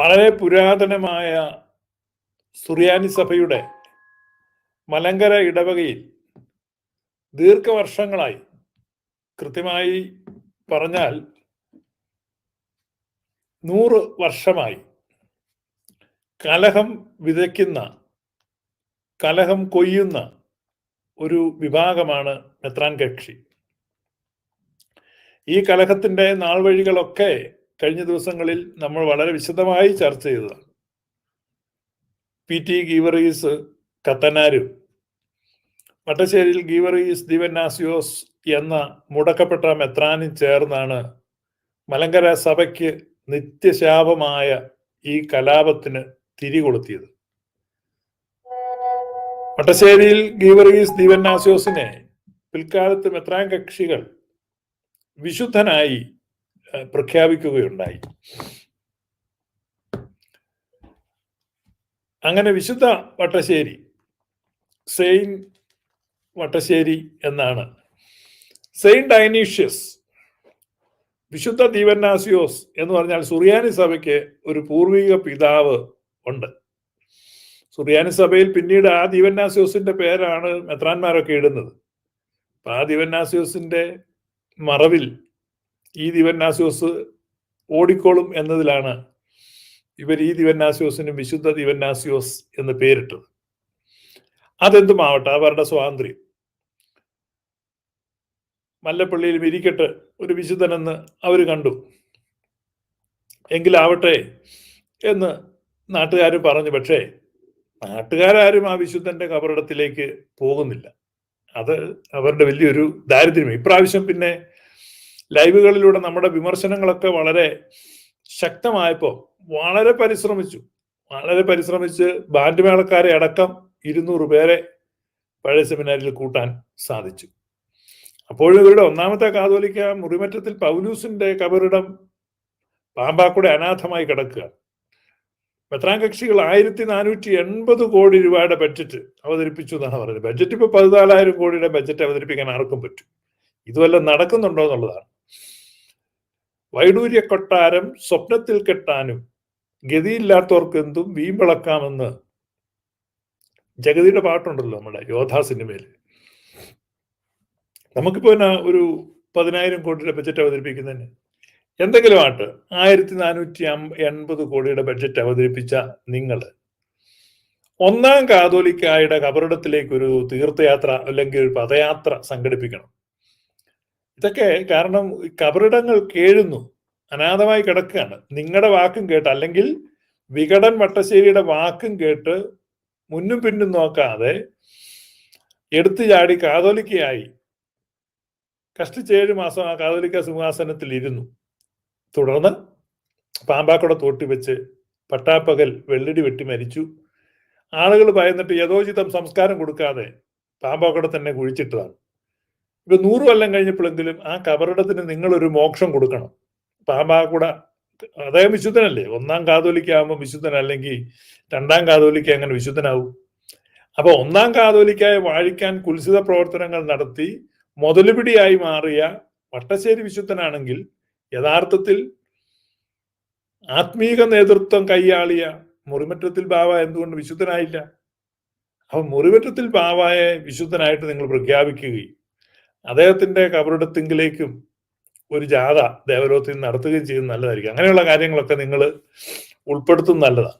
വളരെ പുരാതനമായ സുറിയാനി സഭയുടെ മലങ്കര ഇടവകയിൽ ദീർഘവർഷങ്ങളായി കൃത്യമായി പറഞ്ഞാൽ നൂറ് വർഷമായി കലഹം വിതയ്ക്കുന്ന കലഹം കൊയ്യുന്ന ഒരു വിഭാഗമാണ് മെത്രാൻ കക്ഷി. ഈ കലഹത്തിന്റെ നാൾവഴികളൊക്കെ കഴിഞ്ഞ ദിവസങ്ങളിൽ നമ്മൾ വളരെ വിശദമായി ചർച്ച ചെയ്തതാണ്. പി ടി ഗീവറീസ് കത്തനാരും. മട്ടശ്ശേരിയിൽ ഗീവറീസ് ദിവന്നാസിയോസ് എന്ന മുടക്കപ്പെട്ട മെത്രാനും ചേർന്നാണ് മലങ്കര സഭയ്ക്ക് നിത്യശാപമായ ഈ കലാപത്തിന് തിരികൊളുത്തിയത്. മട്ടശ്ശേരിയിൽ ഗീവറീസ് ദിവന്നാസിയോസിനെ പിൽക്കാലത്ത് മെത്രാൻ കക്ഷികൾ വിശുദ്ധനായി പ്രഖ്യാപിക്കുകയുണ്ടായി. അങ്ങനെ വിശുദ്ധ വട്ടശ്ശേരി സെയിൻ വട്ടശ്ശേരി എന്നാണ്. സെയിൻ ഡൈനീഷ്യസ് വിശുദ്ധ ദീവന്നാസിയോസ് എന്ന് പറഞ്ഞാൽ സുറിയാനി സഭയ്ക്ക് ഒരു പൂർവിക പിതാവ് ഉണ്ട്. സുറിയാനി സഭയിൽ പിന്നീട് ആ ദീവന്നാസിയോസിന്റെ പേരാണ് മെത്രാന്മാരൊക്കെ ഇടുന്നത്. അപ്പൊ ആ ദീവന്നാസിയോസിന്റെ മറവിൽ ഈ ദിവന്നാസിയോസ് ഓടിക്കോളും എന്നതിലാണ് ഇവർ ഈ ദിവന്നാസിയോസിന് വിശുദ്ധ ദിവന്നാസിയോസ് എന്ന് പേരിട്ടത്. അതെന്തുമാവട്ടെ അവരുടെ സ്വാതന്ത്ര്യം. മല്ലപ്പള്ളിയിൽ ഇരിക്കട്ടെ ഒരു വിശുദ്ധനെന്ന് അവർ കണ്ടു. എങ്കിലാവട്ടെ എന്ന് നാട്ടുകാർ പറഞ്ഞു. പക്ഷേ നാട്ടുകാരും ആ വിശുദ്ധന്റെ കബറിടത്തിലേക്ക് പോകുന്നില്ല. അത് അവരുടെ വലിയൊരു ദാരിദ്ര്യം ഇപ്രാവശ്യം പിന്നെ ലൈവുകളിലൂടെ നമ്മുടെ വിമർശനങ്ങളൊക്കെ വളരെ ശക്തമായപ്പോൾ വളരെ പരിശ്രമിച്ചു. വളരെ പരിശ്രമിച്ച് ബാൻഡ് മേളക്കാരെ അടക്കം ഇരുന്നൂറ് പേരെ പഴയ സെമിനാരിൽ കൂട്ടാൻ സാധിച്ചു. അപ്പോഴും ഇവരുടെ ഒന്നാമത്തെ കാതോലിക്ക മുറിമറ്റത്തിൽ പൗലൂസിന്റെ കബറിടം പാമ്പാക്കൂടെ അനാഥമായി കിടക്കുക. മെത്രാൻ കക്ഷികൾ ആയിരത്തി നാനൂറ്റി എൺപത് കോടി രൂപയുടെ ബഡ്ജറ്റ് അവതരിപ്പിച്ചു എന്നാണ് പറയുന്നത് ബഡ്ജറ്റ് ഇപ്പൊ പതിനാലായിരം കോടിയുടെ ബഡ്ജറ്റ് അവതരിപ്പിക്കാൻ ആർക്കും പറ്റും. ഇതുവല്ല നടക്കുന്നുണ്ടോ എന്നുള്ളതാണ്. വൈഡൂര്യ കൊട്ടാരം സ്വപ്നത്തിൽ കെട്ടാനും ഗതിയില്ലാത്തവർക്ക് എന്തും വീമ്പിളക്കാമെന്ന് ജഗതിയുടെ പാട്ടുണ്ടല്ലോ നമ്മുടെ യോധാ സിനിമയിൽ നമുക്കിപ്പോ എന്നാ ഒരു പതിനായിരം കോടിയുടെ ബഡ്ജറ്റ് അവതരിപ്പിക്കുന്നതിന്? എന്തെങ്കിലും ആട്ട് ആയിരത്തി നാനൂറ്റി എൺപത് കോടിയുടെ ബഡ്ജറ്റ് അവതരിപ്പിച്ച നിങ്ങൾ ഒന്നാം കാതോലിക്കായുടെ കബറിടത്തിലേക്ക് ഒരു തീർത്ഥയാത്ര അല്ലെങ്കിൽ ഒരു പദയാത്ര സംഘടിപ്പിക്കണം. ഇതൊക്കെ കാരണം കബറിടങ്ങൾ കേഴുന്നു അനാഥമായി കിടക്കുകയാണ്. നിങ്ങളുടെ വാക്കും കേട്ട് അല്ലെങ്കിൽ വികടൻ വട്ടശ്ശേരിയുടെ വാക്കും കേട്ട് മുന്നും പിന്നും നോക്കാതെ എടുത്തു ചാടി കാതോലിക്കയായി. കഷ്ടിച്ച് ഏഴ് മാസം ആ കാതോലിക്ക സിംഹാസനത്തിൽ ഇരുന്നു. തുടർന്ന് പാമ്പാക്കുട തോട്ടി വെച്ച് പട്ടാപ്പകൽ വെള്ളിടി വെട്ടി മരിച്ചു. ആളുകൾ ഭയന്നിട്ട് യഥോചിതം സംസ്കാരം കൊടുക്കാതെ പാമ്പാക്കുട തന്നെ കുഴിച്ചിട്ടതാണ്. ഇപ്പൊ നൂറ് കൊല്ലം കഴിഞ്ഞപ്പോഴെങ്കിലും ആ കബറിടത്തിന് നിങ്ങളൊരു മോക്ഷം കൊടുക്കണം. പാമ്പാ കൂടെ അദ്ദേഹം വിശുദ്ധനല്ലേ? ഒന്നാം കാതോലിക്കാവുമ്പോൾ വിശുദ്ധൻ അല്ലെങ്കിൽ രണ്ടാം കാതോലിക്ക അങ്ങനെ വിശുദ്ധനാവും? അപ്പൊ ഒന്നാം കാതോലിക്കായ വാഴിക്കാൻ കുൽസിത പ്രവർത്തനങ്ങൾ നടത്തി മുതലുപിടിയായി മാറിയ വട്ടശ്ശേരി വിശുദ്ധനാണെങ്കിൽ യഥാർത്ഥത്തിൽ ആത്മീക നേതൃത്വം കൈയാളിയ മുറിമറ്റത്തിൽ ബാവ എന്തുകൊണ്ട് വിശുദ്ധനായില്ല? അപ്പൊ മുറിമറ്റത്തിൽ ബാവായെ വിശുദ്ധനായിട്ട് നിങ്ങൾ പ്രഖ്യാപിക്കുകയും അദ്ദേഹത്തിന്റെ കബറിടത്തിങ്കിലേക്കും ഒരു ജാഥ ദേവലോകത്തിൽ നടത്തുകയും ചെയ്യുന്നത് നല്ലതായിരിക്കും. അങ്ങനെയുള്ള കാര്യങ്ങളൊക്കെ നിങ്ങൾ ഉൾപ്പെടുത്തുന്നത് നല്ലതാണ്